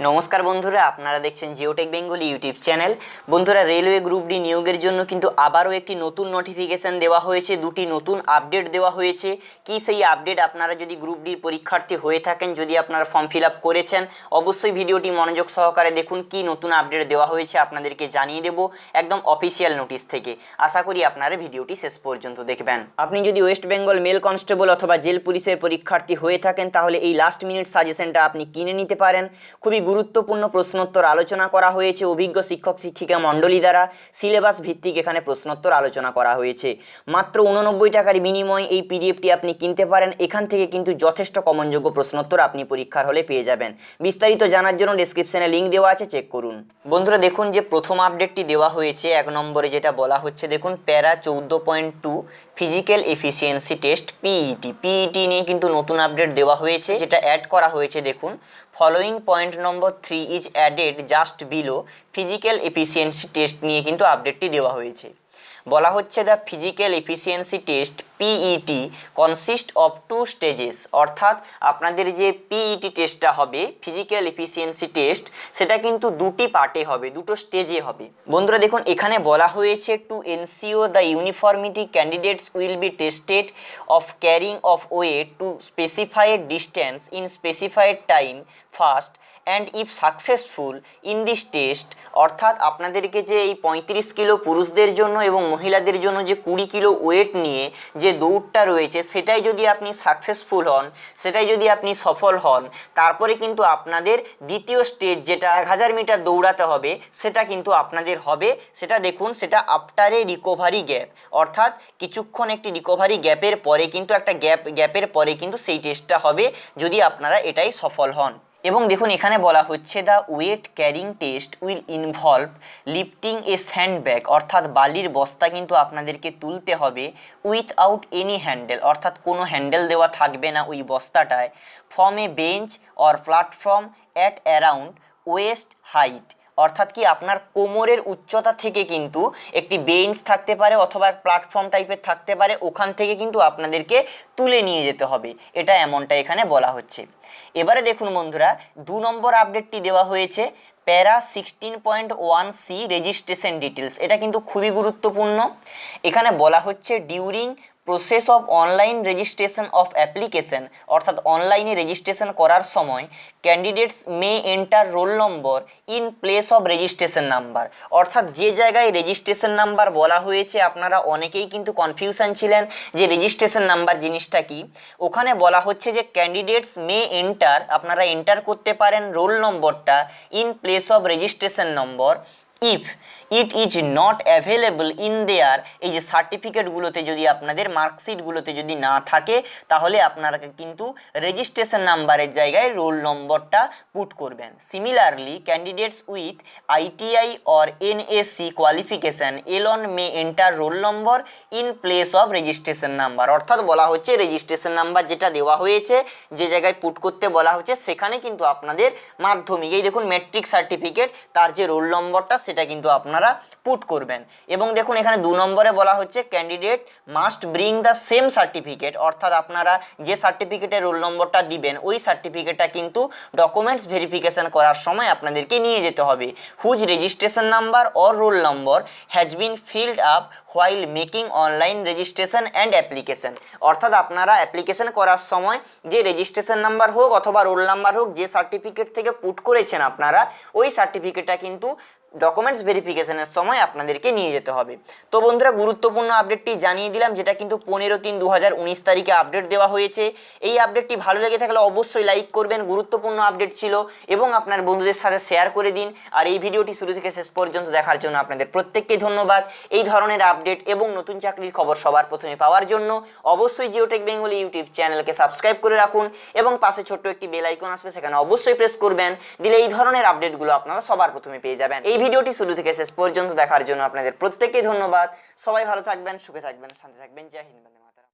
নমস্কার বন্ধুরা, আপনারা দেখছেন জিওটেক বেঙ্গলি ইউটিউব চ্যানেল বন্ধুরা রেলওয়ে গ্রুপ ডি নিয়োগের জন্য কিন্তু আবারও একটি নতুন নোটিফিকেশন দেওয়া হয়েছে, দুটি নতুন আপডেট দেওয়া হয়েছে। কি সেই আপডেট আপনারা যদি গ্রুপ ডির পরীক্ষার্থী হয়ে থাকেন, যদি আপনারা ফর্ম ফিল করেছেন, অবশ্যই ভিডিওটি মনোযোগ সহকারে দেখুন, কি নতুন আপডেট দেওয়া হয়েছে আপনাদেরকে জানিয়ে দেব একদম অফিসিয়াল নোটিশ থেকে। আশা করি আপনারা ভিডিওটি শেষ পর্যন্ত দেখবেন। আপনি যদি ওয়েস্ট বেঙ্গল মেল কনস্টেবল অথবা জেল পুলিশের পরীক্ষার্থী হয়ে থাকেন, তাহলে এই লাস্ট মিনিট সাজেশনটা আপনি কিনে নিতে পারেন। খুবই গুরুত্বপূর্ণ প্রশ্নোত্তর আলোচনা করা হয়েছে অভিজ্ঞ শিক্ষক শিক্ষিকা মণ্ডলী দ্বারা। সিলেবাস ভিত্তিক এখানে প্রশ্নোত্তর আলোচনা করা হয়েছে। মাত্র উননব্বই টাকার বিনিময়ে এই পিডিএফটি আপনি কিনতে পারেন। এখান থেকে কিন্তু যথেষ্ট কমনযোগ্য প্রশ্নোত্তর আপনি পরীক্ষার হলে পেয়ে যাবেন। বিস্তারিত জানার জন্য ডেসক্রিপশনে লিঙ্ক দেওয়া আছে চেক করুন। বন্ধুরা, দেখুন যে প্রথম আপডেটটি দেওয়া হয়েছে, এক নম্বরে যেটা বলা হচ্ছে, দেখুন, প্যারা চৌদ্দ point two physical efficiency test PET PET নিয়ে কিন্তু নতুন আপডেট দেওয়া হয়েছে, যেটা অ্যাড করা হয়েছে, দেখুন। Following point number three is added just below physical efficiency test নিয়ে কিন্তু আপডেটটি দেওয়া হয়েছে। বলা হচ্ছে the physical efficiency test PET consist of two stages অর্থাৎ আপনাদের যে পিইটি টেস্টটা হবে ফিজিক্যাল এফিসিয়েন্সি টেস্ট সেটা কিন্তু দুটি পার্টে হবে, দুটো স্টেজে হবে। বন্ধুরা দেখুন, এখানে বলা হয়েছে to NCO the uniformity candidates will be tested of carrying of weight to specified distance in specified time first and if successful in this test অর্থাৎ আপনাদেরকে যে এই পঁয়ত্রিশ কিলো পুরুষদের জন্য এবং মহিলাদের জন্য যে কুড়ি কিলো ওয়েট নিয়ে যে দৌড়টা রয়েছে, সেটাই যদি আপনি সাকসেসফুল হন, সেটাই যদি আপনি সফল হন, তারপরে কিন্তু আপনাদের দ্বিতীয় স্টেজ যেটা এক হাজার মিটার দৌড়াতে হবে, সেটা কিন্তু আপনাদের হবে। সেটা দেখুন, সেটা আফটারে রিকভারি গ্যাপ অর্থাৎ কিছুক্ষণ একটি রিকভারি গ্যাপের পরে কিন্তু একটা গ্যাপ গ্যাপের পরে কিন্তু সেই টেস্টটা হবে, যদি আপনারা এটাই সফল হন। এবং দেখুন এখানে বলা হচ্ছে the weight carrying test will involve lifting a sandbag অর্থাৎ বালির বস্তা কিন্তু আপনাদেরকে তুলতে হবে উইথআউট এনি হ্যান্ডেল অর্থাৎ কোনো হ্যান্ডেল দেওয়া থাকবে না ওই বস্তাটায় from a bench or platform at around waist height অর্থাৎ কি আপনার কোমরের উচ্চতা থেকে কিন্তু একটি বেঞ্চ থাকতে পারে অথবা প্ল্যাটফর্ম টাইপের থাকতে পারে, ওখান থেকে কিন্তু আপনাদেরকে তুলে নিয়ে যেতে হবে। এটা এমনটা এখানে বলা হচ্ছে। এবারে দেখুন বন্ধুরা, দু নম্বর আপডেটটি দেওয়া হয়েছে, para sixteen point one C registration details এটা কিন্তু খুবই গুরুত্বপূর্ণ। এখানে বলা হচ্ছে during process of online registration of application অর্থাৎ অনলাইনে রেজিস্ট্রেশন করার সময় candidates may enter roll number in place of registration number অর্থাৎ যে জায়গায় রেজিস্ট্রেশন নাম্বার বলা হয়েছে, আপনারা অনেকেই কিন্তু কনফিউশন ছিলেন যে রেজিস্ট্রেশন নাম্বার জিনিসটা কি। ওখানে বলা হচ্ছে যে ক্যান্ডিডেটস মে এন্টার আপনারা এন্টার করতে পারেন রোল নম্বরটা in place of registration number if it is not available in there এই যে সার্টিফিকেটগুলোতে যদি আপনাদের মার্কশিটগুলোতে যদি না থাকে, তাহলে আপনারা কিন্তু রেজিস্ট্রেশন নাম্বারের জায়গায় রোল নম্বরটা পুট করবেন। Similarly candidates with ITI or NSC qualification alone may enter roll number in place of registration number অর্থাৎ বলা হচ্ছে রেজিস্ট্রেশন নাম্বার যেটা দেওয়া হয়েছে, যে জায়গায় পুট করতে বলা হচ্ছে, সেখানে কিন্তু আপনাদের মাধ্যমিক, এই দেখুন মেট্রিক সার্টিফিকেট তার যে রোল নম্বরটা সেটা কিন্তু আপনারা পুট করবেন। এবং দেখুন, এখানে দু নম্বরে বলা হচ্ছে candidate must bring the same certificate অর্থাৎ আপনারা যে সার্টিফিকেটের রোল নম্বরটা দিবেন, ওই সার্টিফিকেটটা কিন্তু ডকুমেন্টস ভেরিফিকেশন করার সময় আপনাদেরকে নিয়ে যেতে হবে। Whose registration number or roll number has been filled up while making online registration and application অর্থাৎ আপনারা অ্যাপ্লিকেশন করার সময় যে রেজিস্ট্রেশন নাম্বার হোক অথবা রোল নাম্বার হোক, যে সার্টিফিকেট থেকে পুট করেছেন আপনারা, ওই সার্টিফিকেটটা কিন্তু ডকুমেন্টস ভেরিফিকেশনের সময় আপনাদেরকে নিয়ে যেতে হবে। তো বন্ধুরা, গুরুত্বপূর্ণ আপডেটটি জানিয়ে দিলাম, যেটা কিন্তু পনেরো তিন দু তারিখে আপডেট দেওয়া হয়েছে। এই আপডেটটি ভালো লেগে থাকলে অবশ্যই লাইক করবেন, গুরুত্বপূর্ণ আপডেট ছিল, এবং আপনার বন্ধুদের সাথে শেয়ার করে দিন। আর এই ভিডিওটি শুরু থেকে শেষ পর্যন্ত দেখার জন্য আপনাদের প্রত্যেককে ধন্যবাদ। এই ধরনের আপডেট এবং নতুন চাকরির খবর সবার প্রথমে পাওয়ার জন্য অবশ্যই জিওটেক বেঙ্গলি ইউটিউব চ্যানেলকে সাবস্ক্রাইব করে রাখুন, এবং পাশে ছোট্ট একটি বেল আইকন আসবে, সেখানে অবশ্যই প্রেস করবেন। দিলে এই ধরনের আপডেটগুলো আপনারা সবার প্রথমে পেয়ে যাবেন। এই ভিডিওটি শুরু থেকে শেষ পর্যন্ত দেখার জন্য আপনাদের প্রত্যেককে ধন্যবাদ সবাই ভালো থাকবেন, সুখে থাকবেন, শান্তি থাকবেন জয় হিন্দ।